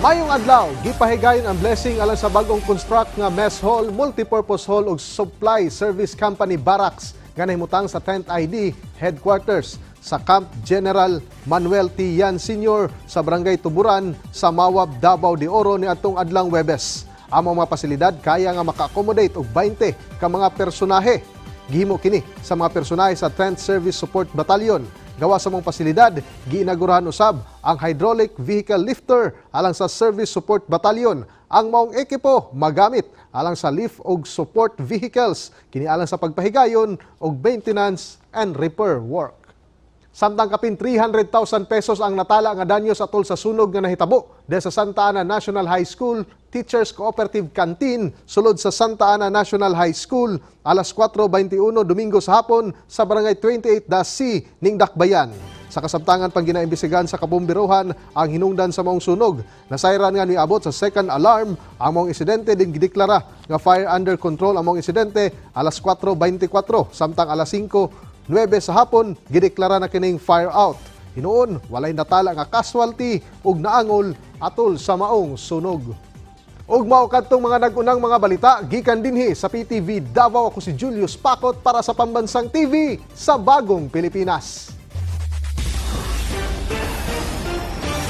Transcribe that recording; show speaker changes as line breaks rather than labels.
Mayong adlaw, gipahigayon ang blessing alang sa bagong construct nga mess hall, multipurpose hall ug supply service company barracks nga nahimutang sa 10th ID headquarters sa Camp General Manuel T. Yan Sr. sa Barangay Tuburan sa Mawab, Davao de Oro ni atong adlang Webes. Ang mga pasilidad kaya nga maka-accommodate og 20 ka mga personahe. Gihimo kini sa mga personahe sa 10th Service Support Battalion Gawa sa mong pasilidad, giinagurahan usab ang hydraulic vehicle lifter alang sa Service Support Battalion. Ang maong ekipo magamit alang sa lift og support vehicles kini alang sa pagpahigayon og maintenance and repair work. Samtang kapin 300,000 pesos ang natala nga danyo sa tol sa sunog nga nahitabo de sa Santa Ana National High School Teachers Cooperative Canteen sulod sa Santa Ana National High School alas 4:21 Domingo sa hapon sa Barangay 28-C ning Dakbayan. Sa kasabtangan pang ginaimbestigahan sa kabumbiruhan ang hinungdan sa maong sunog. Nasayran nga niabot sa second alarm ang maong insidente din gideklara nga fire under control ang maong insidente alas 4:24 samtang alas 5 9 sa hapon, gideklara na kining fire out. Hinuon, walay natala nga casualty ug naangol atol sa maong sunog. Ug mao kadtong mga nagunang mga balita gikan dinhi sa PTV Davao ako si Julius Pakot para sa Pambansang TV sa Bagong Pilipinas.